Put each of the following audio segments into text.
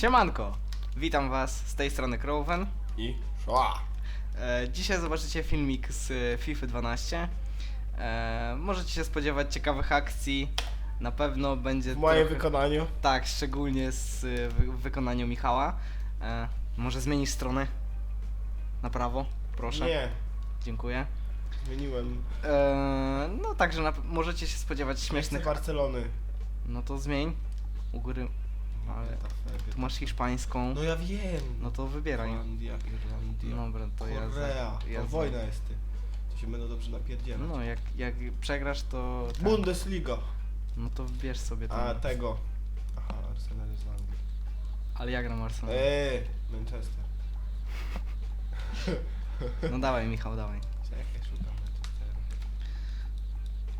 Siemanko! Witam was z tej strony Crowen. I szła. E, dzisiaj zobaczycie filmik z e, FIFA 12. E, możecie się spodziewać ciekawych akcji. Na pewno będzie W moim trochę- wykonaniu. Tak, szczególnie z wy, w wykonaniu Michała. E, może zmienisz stronę? Na prawo, proszę. Nie, Dziękuję. zmieniłem. E, no także na, możecie się spodziewać Śmieszny śmiesznych. Barcelony. No to zmień. U góry. Ale Ta febia. tu masz hiszpańską. No ja wiem. No to wybieraj. Irlandia, Irlandia. Dobra, to ja. za- Korea. ja to za- wojna jest ty. To się będą dobrze napierdzielać. No, jak, jak przegrasz, to. tak. Bundesliga. No to bierz sobie. A tego. Aha, Arsenal jest z Anglii. Ale ja gram Arsenal. Eee, Manchester. No dawaj, Michał, dawaj.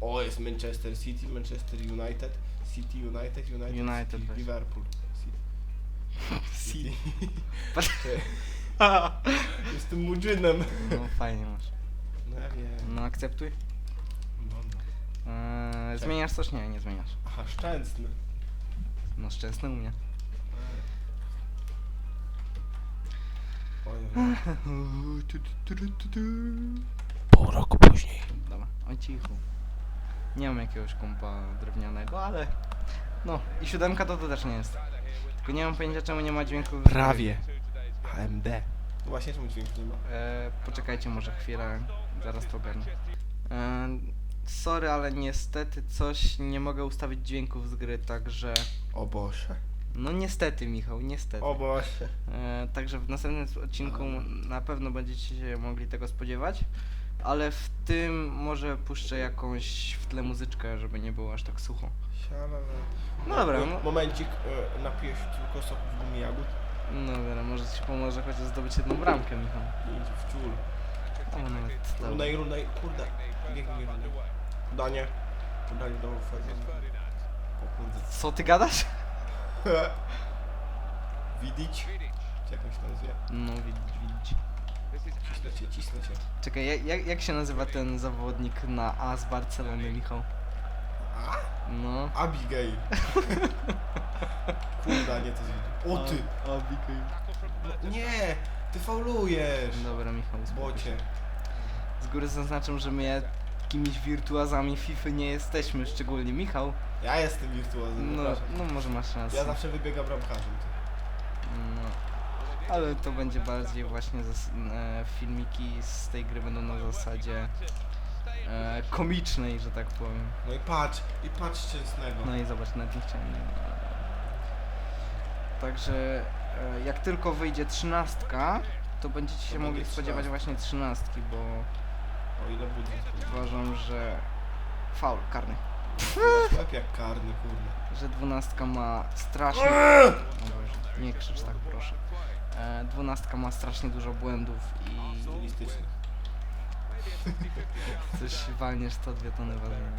O, jest Manchester City, Manchester United, City United, United, United City, weź. Liverpool. City. Patrz. Jestem mudżynem. No fajnie masz. No ja wiem. No akceptuj. No, no. Eee, zmieniasz coś? Nie, nie zmieniasz. Aha, szczęsny. No szczęsny u mnie. Oj, Pół roku później. Dobra, oj cicho. Nie mam jakiegoś kompa drewnianego, ale... No, i siódemka to to też nie jest. Tylko nie mam pojęcia czemu nie ma dźwięku. w- AMD. No właśnie, czemu dźwięk nie ma? E, poczekajcie może chwilę, zaraz to ogarnę. E, sorry, ale niestety coś nie mogę ustawić dźwięków z gry, także... O Boże. No niestety Michał, niestety. O Boże. E, także w następnym odcinku na pewno będziecie się mogli tego spodziewać. Ale w tym może puszczę jakąś w tle muzyczkę, żeby nie było aż tak sucho. Sialala. No dobra, no. Momencik, e, napiję się tylko soku z gumi jagód. No dobra, może ci pomoże chociaż zdobyć jedną bramkę, Michał. Idź w ciul. O, nawet dobra. Runej, runej, kurde. Biegnij, runej. Danie. Do Ferguson. O kurde. Co ty gadasz? Widzieć? Czy jak on się nazywa? No widzisz, widzisz. Cisnę cię, cisnę cię. Czekaj, jak, jak, jak się nazywa ten zawodnik na A z Barcelony, Michał? A? No. Abigail. Kurda, nie to źle. O ty! Abigail. No, nie! Ty faulujesz! Dobra, Michał, Bocie. Z góry zaznaczam, że my jakimiś wirtuazami FIFA nie jesteśmy, szczególnie Michał. Ja jestem wirtuozem, No, no może masz rację. Ja zawsze wybiegam bramkarzem. No. Ale to będzie bardziej właśnie e, filmiki z tej gry będą na zasadzie e, komicznej, że tak powiem. No i patrz, i patrz szczęsnego. No i zobacz, nawet nie chciałem. Także e, jak tylko wyjdzie trzynastka, to będziecie się mogli będzie spodziewać właśnie trzynastki, bo O ile budżet. uważam, że faul karny. Łeb jak karny, kurde. Że dwunastka ma strasznie... O Boże, nie krzycz tak proszę. E, dwunastka ma strasznie dużo błędów i Stylistyczny. coś walniesz to dwie tony ważenia.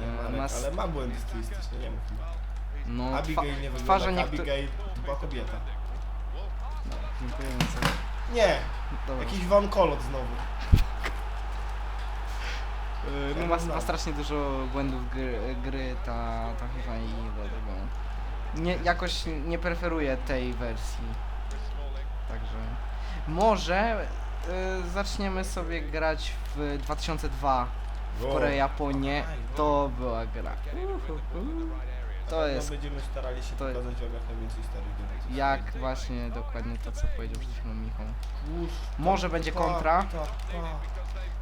Nie, E, Marek, ma s- ale ma błędy stylistyczne, nie mów mi. No, twa- Abigail nie wygląda twarze jak. Abigail, to była kobieta. Dziękuję za... Nie! Dobra. Jakiś Van Kolot znowu. Yy, no ma, ma strasznie dużo błędów gry, gry ta, ta FIFA i dlatego nie, jakoś nie preferuję tej wersji. Może yy, zaczniemy sobie grać w 2002 w O. Koreę, Japonię. To była gra. To Na pewno jest Będziemy starali się to- pokazać wam jak najwięcej starych gier. jak właśnie dokładnie to co powiedział przed chwilą Michał. Może będzie kontra.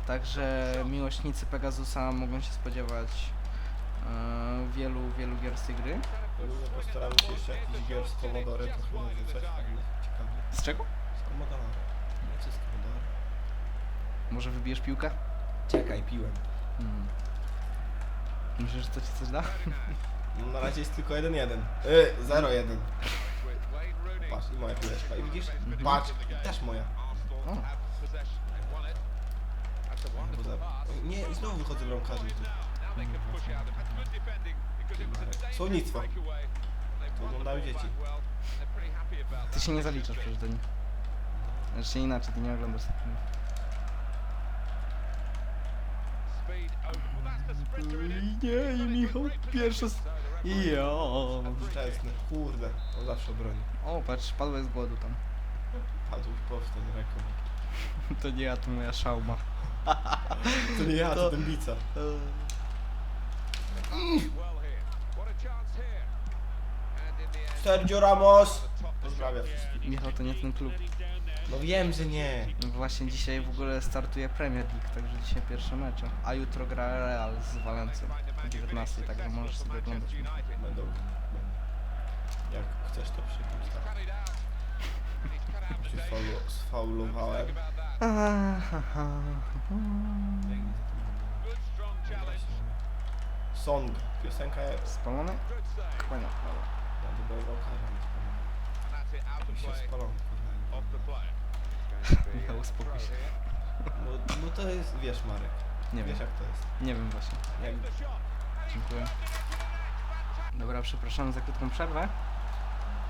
Także miłośnicy Pegasusa mogą się spodziewać yy, wielu, wielu gier z tej gry. Ogólnie Postaramy się jeszcze jakiś gier z Commodore trochę narzucać, ciekawie. Z czego? Z Commodore. Nie co z Commodore? Może wybijesz piłkę? Czekaj, piłem. Hmm. Myślisz, że to ci coś da? No na razie jest tylko 1-1. Yy, 0-1. Patrz, i moja piłeczka. I widzisz? Mhm. Patrz, też moja. O, Bo za... Nie, i znowu wychodzę bramkarzem. tu. Słownictwo. To oglądały dzieci. ty się nie zaliczasz przecież do nich. Znaczy inaczej, ty nie oglądasz filmów. Nie, i Michał pierwszy, Jo. Wczesny, kurde, on zawsze broni. O, patrz, padłeś z głodu tam. Padł powstań rekord. To nie ja, to moja szauma. To nie ja, to, To- dębica. Sergio Ramos! Pozdrawiam wszystkich. Michał, to nie ten klub. No wiem, że nie. No Właśnie dzisiaj w ogóle startuje Premier League, także dzisiaj pierwsze mecze. A jutro gra Real z Walencją o 19, także możesz sobie oglądać. Będą. Jak chcesz to przyjść, tak. Się faulu- sfaulowałem. Song, piosenka ja Spalony? Chyba nie. Dobrego nie spalony. się spalony, Michał, uspokój się. No, no to jest, wiesz Marek, Nie wiem, wiesz jak to jest. nie wiem właśnie. Jak, Dziękuję. Dobra, przepraszam za krótką przerwę.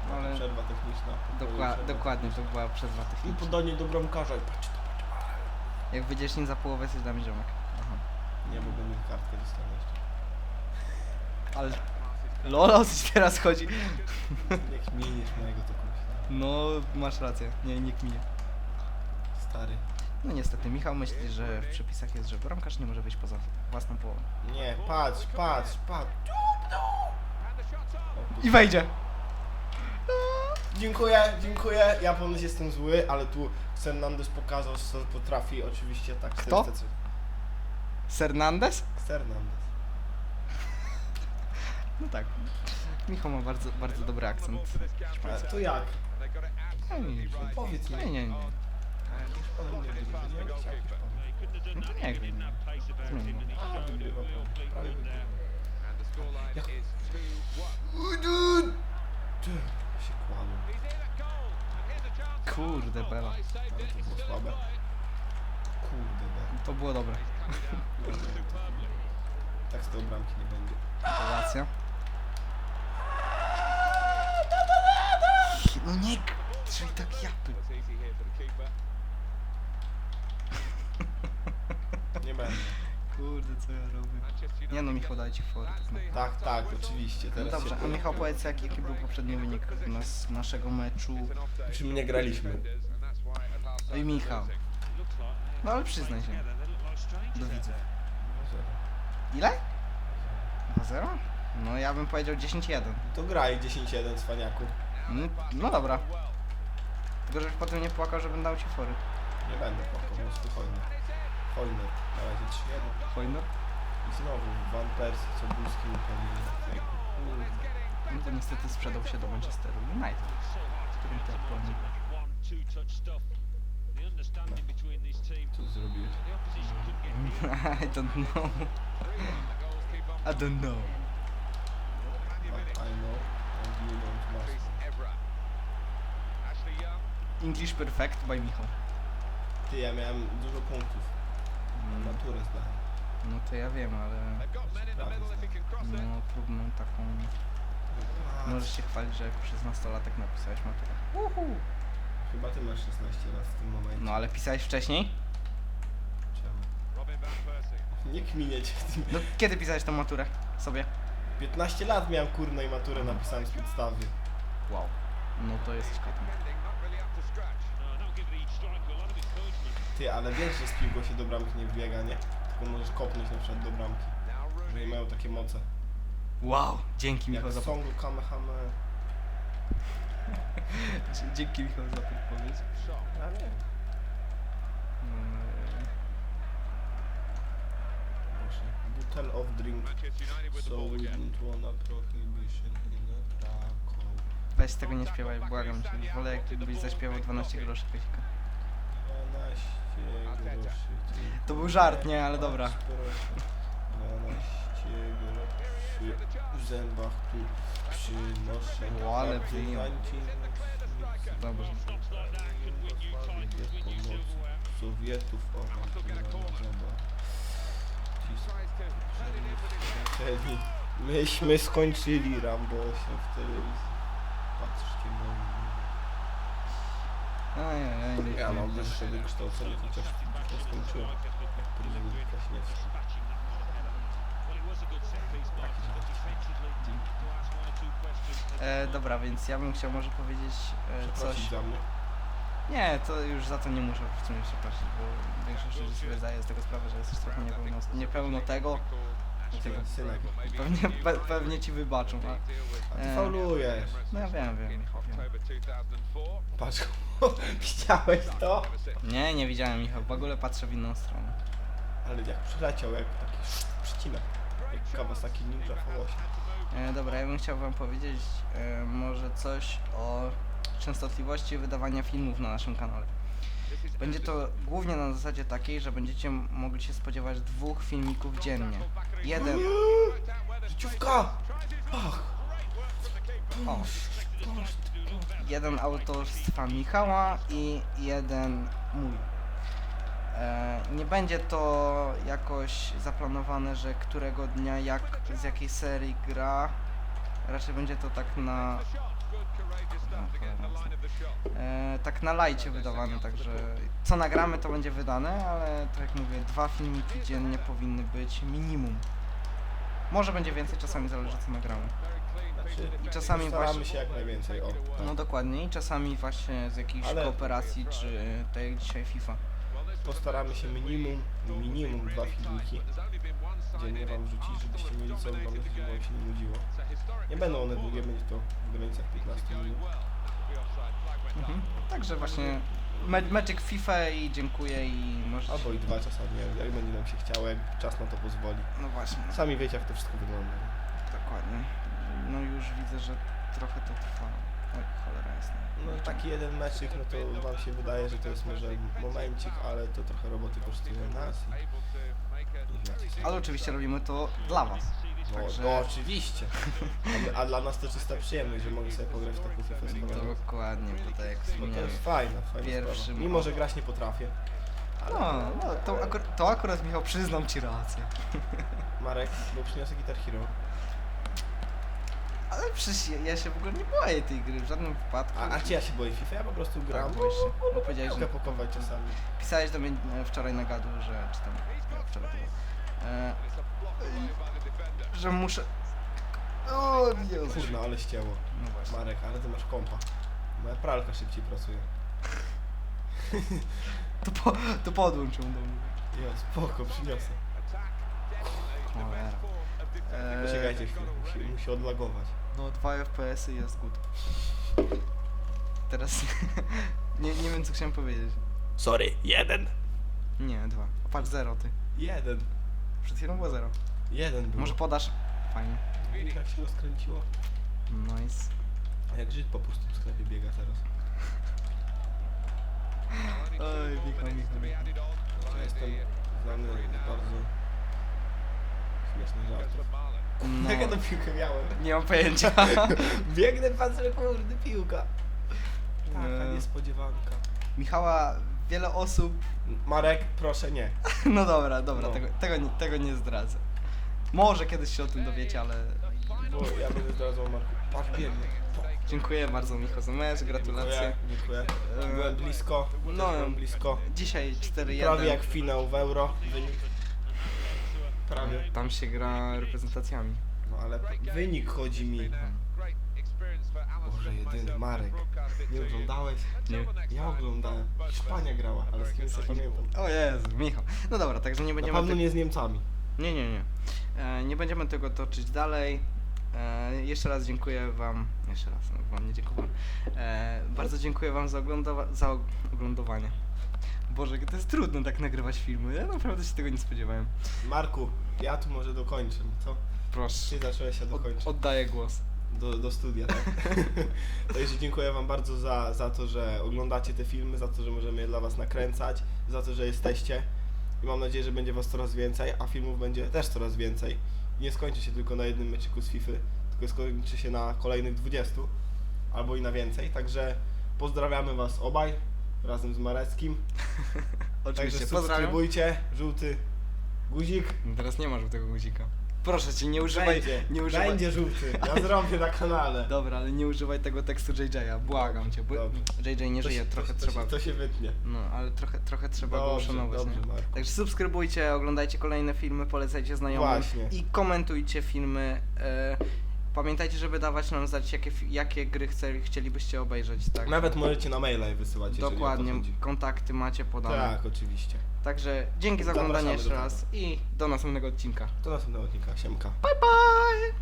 No ale przerwa techniczna. dokła Przerwa dokładnie, to była przerwa I techniczna. podanie do bramkarza i patrz to, patrz. Jak wyjdziesz nie za połowę, jesteś dla mnie ziomek. Aha. Nie, bo będę kartkę dostanę jeszcze. Ale... Lolo, o co ci teraz chodzi? Nie kminisz mojego to. No, masz rację. Nie, nie kminie. Stary. No niestety, Michał myśli, że w przepisach jest, że bramkarz nie może wyjść poza własną połowę. Nie, patrz, patrz, patrz. I wejdzie! Dziękuję, dziękuję. Ja ponoć jestem zły, ale tu Fernandez pokazał, co potrafi. Oczywiście tak. Kto? serce-? Fernandez. No tak. Michał ma bardzo, bardzo dobry akcent. A to jak? No nie, Powiedz mi. nie, nie, nie. Nie? No to nie wiem. Jak... Ty, się kładłem. Kurde, Bela. Ale to było słabe. Kurde, be. To było dobre. Tak z tej bramki nie będzie. Racja. No nie, czyli tak japy. Nie będę. Kurde, co ja robię? Nie no, Michał, dajcie fory. Tak, tak, oczywiście. No Teraz dobrze, się a Michał powiedz jaki, jaki był poprzedni wynik nas, naszego meczu. Czym nie graliśmy? No i Michał. No ale przyznaj się do widzów. Ile? 2-0? No ja bym powiedział 10-1. To graj 10-1 cwaniaku. No, no dobra. Tylko żebyś potem nie płakał, że będę dał ci fory. Nie będę płakał, po prostu hojny. Hojny. Na razie 3-1. Fajno? I znowu Van Persie, Cebulski upomnieli. No to niestety sprzedał się do Manchesteru United. W którym aktualnie grasz. Co zrobiłeś? I don't know. I don't know. But I know and you don't must. English Perfect by Michał. Ty, ja miałem dużo punktów. No, Maturę zdałem. no to ja wiem, ale no próbną taką... Możesz się chwalić, że jako 16-latek napisałeś maturę. Chyba ty masz 16 lat w tym momencie. No ale pisałeś wcześniej? Czemu? Nie kminię cię w tym. No kiedy pisałeś tą maturę? Sobie? 15 lat miałem kurno i maturę napisałem z podstawy. Wow. No to jesteś kotem. Ty, ale wiesz, że z piłką się do bramki nie wbiega, nie? Tylko możesz kopnąć na przykład do bramki. Że nie mają takie moce. Wow, dzięki Jak Michał za Songu Kamehame. Dzięki Michał za podpowiedź. Ja nie. Eee, Proszę. Bottle of drink. So we don't wanna prohibition in a Krakow. Weź tego nie śpiewaj, błagam cię. Wolę jakbyś zaśpiewał 12 groszy Kasika. 12 groszy. To był żart, nie? Ale dobra. Proszę. 12 groszy. W zębach tu przynoszę. O, ale zancisk. Dobrze. Pomocy Sowietów. Czyli myśmy skończyli Rambo 8 w telewizji. Patrzcie mnie. Ajajaj, nie Ja mam wyższe wykształcenie, chociaż nie skończyłem. E, dobra, więc ja bym chciał może powiedzieć e, coś. Przeprosić za mnie. Nie, to już za to nie muszę w sumie przeprosić, bo większość ludzi sobie zdaje z tego sprawę, że jesteś trochę niepełno, niepełno tego. Dlatego Synek. pewnie, pe, pewnie ci wybaczą. A, A ty E. faulujesz. no ja wiem, wiem, Michał, wiem. Patrz, widziałeś to? Nie, nie widziałem Michał, w ogóle patrzę w inną stronę. Ale jak przyleciał, jak taki przycinek. Jak Kawasaki Ninja V8. E, dobra, ja bym chciał wam powiedzieć e, może coś o częstotliwości wydawania filmów na naszym kanale. Będzie to głównie na zasadzie takiej, że będziecie mogli się spodziewać dwóch filmików dziennie. Jeden, Życiówka! Ach! o, jeden autorstwa Michała i jeden mój. E, nie będzie to jakoś zaplanowane, że którego dnia jak z jakiej serii gra. Raczej będzie to tak na. E, tak na lajcie wydawane, także co nagramy to będzie wydane, ale tak jak mówię, dwa filmiki dziennie powinny być minimum. Może będzie więcej, czasami zależy co nagramy. Znaczy, I czasami staramy właśnie- się jak najwięcej, o. Tak. No dokładnie, i czasami właśnie z jakiejś Ale- kooperacji, czy tak jak dzisiaj FIFA. Postaramy się minimum, minimum dwa filmiki dziennie wam wrzucić, żebyście mieli co oglądać, żeby wam się nie nudziło. Nie będą one długie, będzie to w granicach 15 minut. Mhm. Także właśnie me meczek FIFA i dziękuję i możecie... Albo i dwa czasami, jak- jak będzie nam się chciało, jak czas na to pozwoli. No właśnie, Sami wiecie jak to wszystko wygląda. dokładnie. No już widzę, że trochę to trwa. Oj, cholera jest. No taki jeden meczyk, no to wam się wydaje, że to jest może momencik, ale to trochę roboty kosztuje nas. i-. Ale oczywiście robimy to dla was. No, Także no oczywiście. A, dla nas to czysta przyjemność, że mogę sobie pograć w taką FIFA z kolegą. dokładnie, bo tak jak No to wspomniałem. jest fajna, fajna sprawa. Mimo, że grać nie potrafię. No, no to, akur to akurat Michał przyznam ci rację. Marek, bo przyniosę Guitar Hero. Ale przecież ja, ja się w ogóle nie boję tej gry w żadnym wypadku. A, a czy ja się boję FIFA? Ja po prostu gram, Tak, bo boisz się. Bo powiedziałeś, że pokować czasami. pisałeś do mnie e, wczoraj na gadu, że czy tam wczoraj to było, e, że muszę. O Jezu. Kurna, ale ścięło. No właśnie. Marek, ale ty masz kompa. Moja pralka szybciej pracuje. To, po, to podłącz ją do mnie. Jo, spoko, przyniosę. Cholera. E, Poczekajcie chwilę, musi, musi odlagować. No 2 FPS-y jest good. Teraz nie, nie wiem co chciałem powiedzieć. Sorry, jeden. Nie, dwa. Patrz zero ty. Jeden. Przed chwilą było zero. Jeden był. Może podasz? Fajnie. Jak się rozkręciło? Nice. A Jak Żyd po prostu w sklepie biega teraz. Oj, Michał. Ja jestem znany bardzo śmiesznych żartów. No, Jak ja tę piłkę miałem? nie mam pojęcia. Biegnę, patrzę, kurde, piłka. Taka Nie. niespodziewanka. Michała wiele osób... Marek, proszę nie. No dobra, dobra, No. Tego, tego, nie, tego nie zdradzę. Może kiedyś się o tym dowiecie, ale... Bo ja będę zdradzał Marku. Patrz, biegnie. Dziękuję bardzo Michał za mecz, gratulacje. Dziękuję, dziękuję. Byłem blisko, No. no. byłem blisko. Dzisiaj 4-1. Prawie jak finał w Euro. Wynik. Prawie. Tam się gra reprezentacjami. No ale wynik chodzi mi. Boże jedyny, Marek. Nie oglądałeś? Nie. Ja oglądałem. Hiszpania grała, ale z kim sobie pamiętam. O Jezu, Michał. No dobra, także nie Na będziemy... pewno te- nie z Niemcami. Nie, nie, nie. E, nie będziemy tego toczyć dalej. E, jeszcze raz dziękuję Wam. Jeszcze raz, no, Wam nie dziękuję. E, bardzo dziękuję Wam za, oglądowa- za og- oglądowanie. Boże, to jest trudno tak nagrywać filmy. Ja naprawdę się tego nie spodziewałem. Marku, ja tu może dokończę, co? Proszę. Ty zacząłeś się Od, dokończyć. oddaję głos. do, do studia, tak? Także dziękuję Wam bardzo za, za to, że oglądacie te filmy, za to, że możemy je dla Was nakręcać, za to, że jesteście. I mam nadzieję, że będzie Was coraz więcej, a filmów będzie też coraz więcej. I nie skończy się tylko na jednym meczyku z FIFA, tylko skończy się na kolejnych 20 albo i na więcej. Także pozdrawiamy Was obaj razem z Mareckim. Oczywiście, Także pozdrawiam. subskrybujcie, żółty guzik. Teraz nie ma żółtego guzika. Proszę cię, nie używaj, Będzie, nie używaj. będzie żółty. Ja zrobię na kanale. Dobra, ale nie używaj tego tekstu JJ'a, błagam cię, bo Dobrze. JJ nie To żyje, się- trochę to, trzeba... To się, to się wytnie. No, ale trochę, trochę trzeba go Dobrze, uszanować, dobrze, nie? Marku. Także subskrybujcie, oglądajcie kolejne filmy, polecajcie znajomym Właśnie. i komentujcie filmy. E, pamiętajcie, żeby dawać nam znać, jakie, jakie gry chce, chcielibyście obejrzeć, tak? Nawet możecie na maila je wysyłać, jeżeli Dokładnie, o to chodzi. kontakty macie podane. Tak, oczywiście. Także dzięki za oglądanie Zapraszamy jeszcze do raz i do następnego odcinka. Do następnego odcinka. Siemka. Bye bye!